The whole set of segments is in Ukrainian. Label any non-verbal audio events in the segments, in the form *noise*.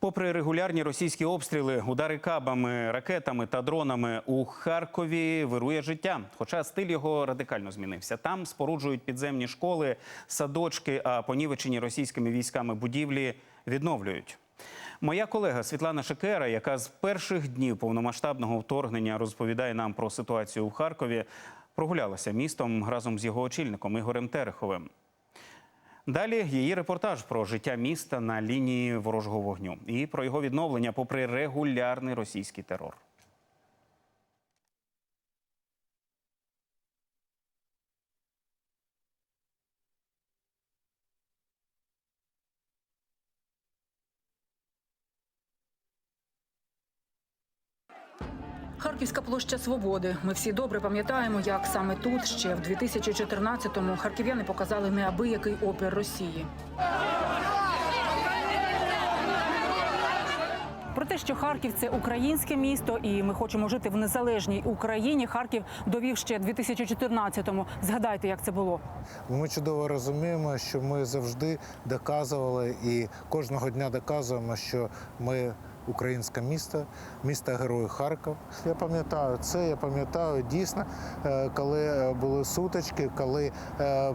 Попри регулярні російські обстріли, удари кабами, ракетами та дронами у Харкові вирує життя. Хоча стиль його радикально змінився. Там споруджують підземні школи, садочки, а понівечені російськими військами будівлі відновлюють. Моя колега Світлана Шекера, яка з перших днів повномасштабного вторгнення розповідає нам про ситуацію у Харкові, прогулялася містом разом з його очільником Ігорем Тереховим. Далі її репортаж про життя міста на лінії ворожого вогню і про його відновлення попри регулярний російський терор. Харківська площа Свободи. Ми всі добре пам'ятаємо, як саме тут, ще в 2014-му, харків'яни показали неабиякий опір Росії. Про те, що Харків це українське місто, і ми хочемо жити в незалежній Україні. Харків довів ще 2014-му. Згадайте, як це було. Ми чудово розуміємо, що ми завжди доказували і кожного дня доказуємо, що ми українське місто, місто Герой Харків. Я пам'ятаю це. Я пам'ятаю дійсно, е, коли е, були сутички, коли е,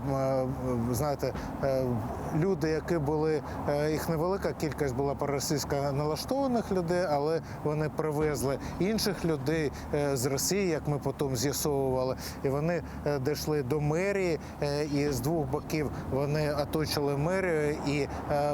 знаєте, люди, які були їх невелика кількість була проросійсько налаштованих людей, але вони привезли інших людей з Росії, як ми потім з'ясовували, і вони дійшли до мерії, і з двох боків вони оточили мерію і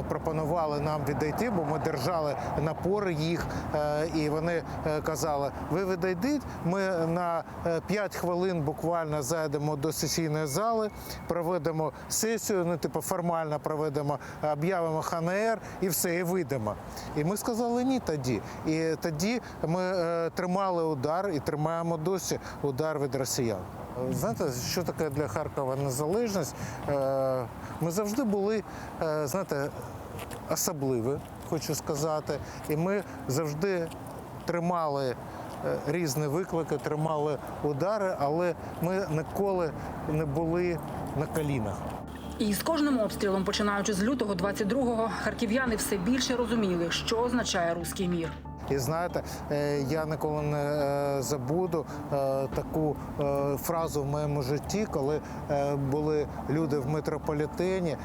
пропонували нам відійти, бо ми держали напори їх, е, і вони е, казали: ви відійдіть, ми на 5 хвилин буквально зайдемо до сесійної зали, проведемо сесію, ну типу формально проведемо, об'явимо ХНР і все, і вийдемо. І ми сказали ні тоді. І тоді ми е, тримали удар і тримаємо досі удар від росіян. Знаєте, що таке для Харкова незалежність? Е, Ми завжди були, е, знаєте, особливі, хочу сказати. І ми завжди тримали е, різні виклики, тримали удари, але ми ніколи не були на колінах. І з кожним обстрілом, починаючи з лютого 22-го, харків'яни все більше розуміли, що означає руський мір. І знаєте, е, я ніколи не е, забуду е, таку фразу в моєму житті, коли були люди в метрополітені,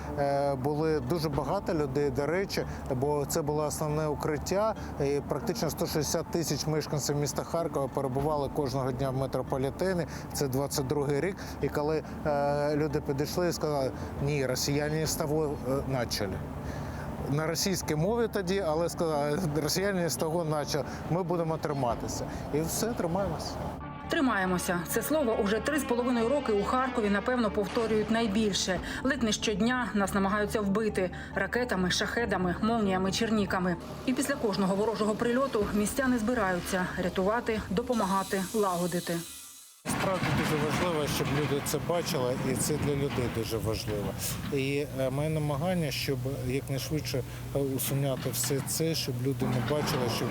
були дуже багато людей, до речі, бо це було основне укриття. І практично 160 тисяч мешканців міста Харкова перебували кожного дня в метрополітені. Це 22-й рік. І коли люди підійшли і сказали, ні, росіяни з того почали на російській мові тоді, але сказали, росіяни з того почали, ми будемо триматися. І все, тримаємося. Тримаємося. Це слово уже три з половиною роки у Харкові напевно повторюють найбільше. Ледь не щодня нас намагаються вбити ракетами, шахедами, молніями, черніками. І після кожного ворожого прильоту містяни збираються рятувати, допомагати, лагодити. Справді дуже важливо, щоб люди це бачили, і це для людей дуже важливо. І е, моє намагання, щоб якнайшвидше е, усуняти все це, щоб люди не бачили, щоб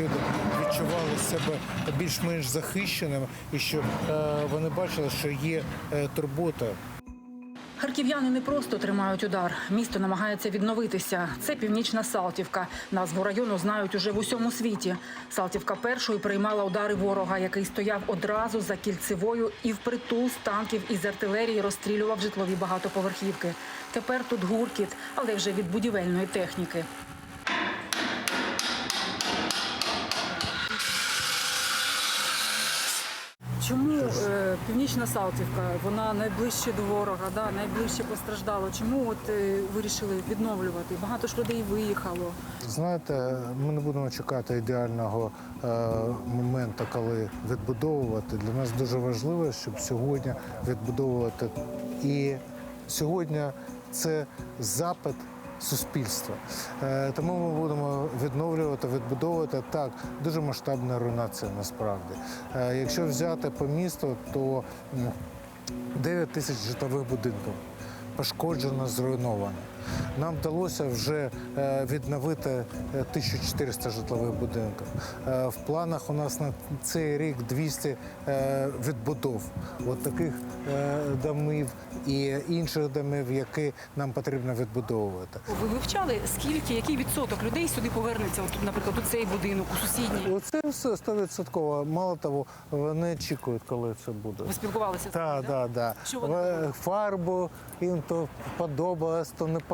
люди відчували себе більш-менш захищеними, і щоб е, вони бачили, що є турбота Харків'яни не просто тримають удар. Місто намагається відновитися. Це північна Салтівка. Назву району знають уже в усьому світі. Салтівка першою приймала удари ворога, який стояв одразу за кільцевою і впритул з танків із артилерії розстрілював житлові багатоповерхівки. Тепер тут гуркіт, але вже від будівельної техніки. Чому е, північна Салтівка? Вона найближче до ворога, да, найближче постраждала. Чому от е, вирішили відновлювати? Багато ж людей виїхало. Знаєте, ми не будемо чекати ідеального е, моменту, коли відбудовувати. Для нас дуже важливо, щоб сьогодні відбудовувати. І сьогодні це запит суспільства. Е, тому ми будемо відновлювати, відбудовувати так. Дуже масштабна руйнація насправді. Е, якщо взяти по місту, то м, 9 тисяч житлових будинків пошкоджено, зруйновано. Нам вдалося вже е, відновити е, 1400 житлових будинків. Е, В планах у нас на цей рік 200 е, відбудов от таких е, домів і інших домів, які нам потрібно відбудовувати. Ви вивчали, скільки, який відсоток людей сюди повернеться, от, наприклад, у цей будинок, у сусідній? Оце все стовідсотково. Мало того, вони очікують, коли це буде. Ви спілкувалися Так, так, так. Фарбу їм то подобалось, то не подобалось.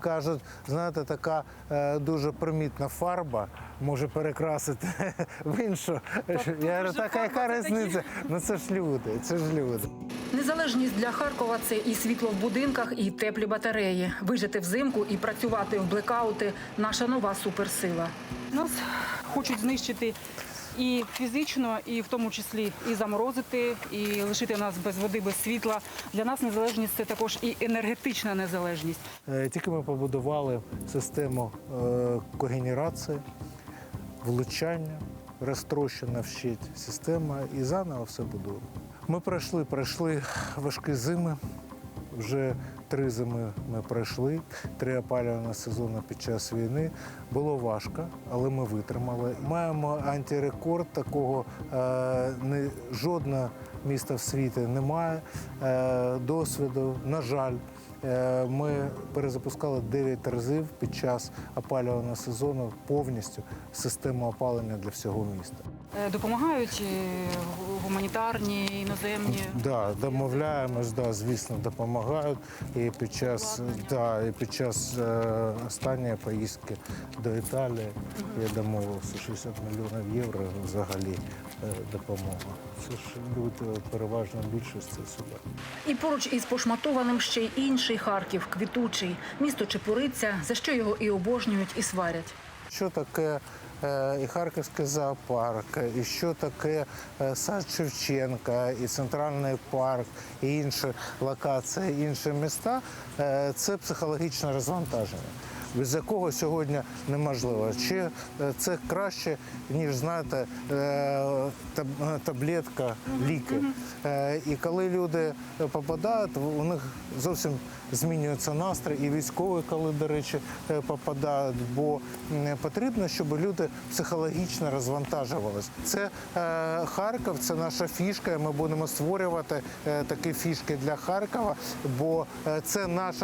Кажуть, знаєте, така е, дуже примітна фарба може перекрасити *laughs* в іншу. Я говорю, вже така яка фарба, це такі». різниця? Ну це ж люди, це ж люди. Незалежність для Харкова це і світло в будинках, і теплі батареї. Вижити взимку і працювати в блекаути наша нова суперсила. Нас хочуть знищити і фізично, і в тому числі і заморозити, і лишити нас без води, без світла. Для нас незалежність це також і енергетична незалежність. Е, Тільки ми побудували систему е, когенерації, влучання, розтрощена вщить система і заново все будуємо. Ми пройшли, пройшли важкі зими. Вже три зими ми пройшли, три опалювальні сезони під час війни. Було важко, але ми витримали. Маємо антирекорд такого е, не, жодне місто в світі не має е, досвіду. На жаль, Е, Ми перезапускали 9 разів під час опалювального сезону повністю систему опалення для всього міста. Допомагають гуманітарні, іноземні. Да, домовляємось, да, звісно, допомагають. І під час, да, і під час е, останньої поїздки до Італії я домовився 60 мільйонів євро взагалі е, допомога. Це ж люди переважно більшості сюди. І поруч із пошматованим ще й інший Харків, квітучий. Місто Чепуриця, за що його і обожнюють, і сварять. Що таке е, і Харківський зоопарк, і що таке е, сад Шевченка, і центральний парк, і інші локації, інші міста Е, це психологічне розвантаження. Без якого сьогодні неможливо. Чи е, це краще, ніж знаєте, е, таб- таблетка, ліки. Е, І коли люди попадають, у них зовсім змінюється настрій, і військові, коли, до речі, попадають, бо потрібно, щоб люди психологічно розвантажувалися. Це Харків, це наша фішка. Ми будемо створювати такі фішки для Харкова, бо це наш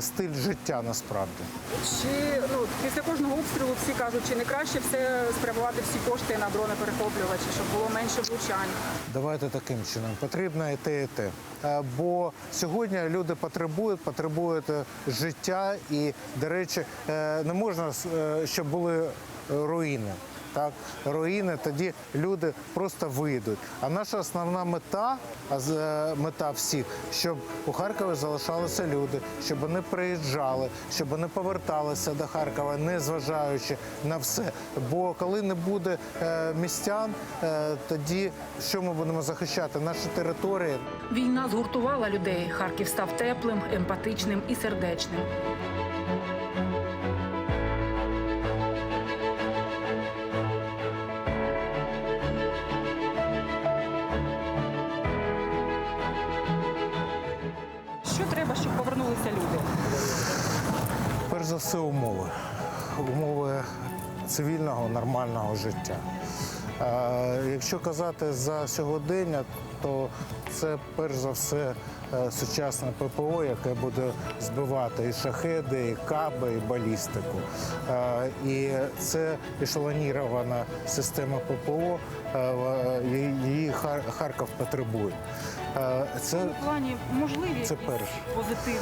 стиль життя насправді. Чи ну після кожного обстрілу всі кажуть, чи не краще все спрямувати всі кошти на дрони перехоплювачі, щоб було менше влучань? Давайте таким чином. Потрібно і те, і те. Е, Бо сьогодні люди потребують, потребують е, життя, і, до речі, е, не можна, щоб були руїни. Так, руїни, тоді люди просто вийдуть. А наша основна мета, е, мета всіх, щоб у Харкові залишалися люди, щоб вони приїжджали, щоб вони поверталися до Харкова, не зважаючи на все. Бо коли не буде е, містян, е, тоді що ми будемо захищати? Наші території. Війна згуртувала людей. Харків став теплим, емпатичним і сердечним. Все, умови. Умови цивільного нормального життя. Е, Якщо казати за сьогодення, то це перш за все е, сучасне ППО, яке буде збивати і шахеди, і каби, і балістику. Е, І це ешелонірована система ППО, її Хар- Харків потребує. Це В плані можливі Це перше. позитивні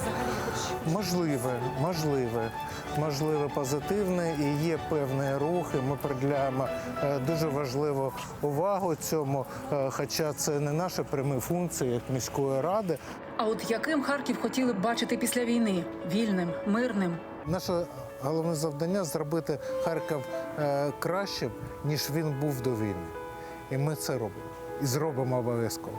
взагалі Можливе, можливе, можливе позитивне і є певні рухи. Ми приділяємо е, дуже важливу увагу цьому, е, хоча це не наші прямі функції як міської ради. А от яким Харків хотіли б бачити після війни? Вільним, мирним. Наше головне завдання зробити Харків е, кращим, ніж він був до війни. І ми це робимо. І зробимо обов'язково.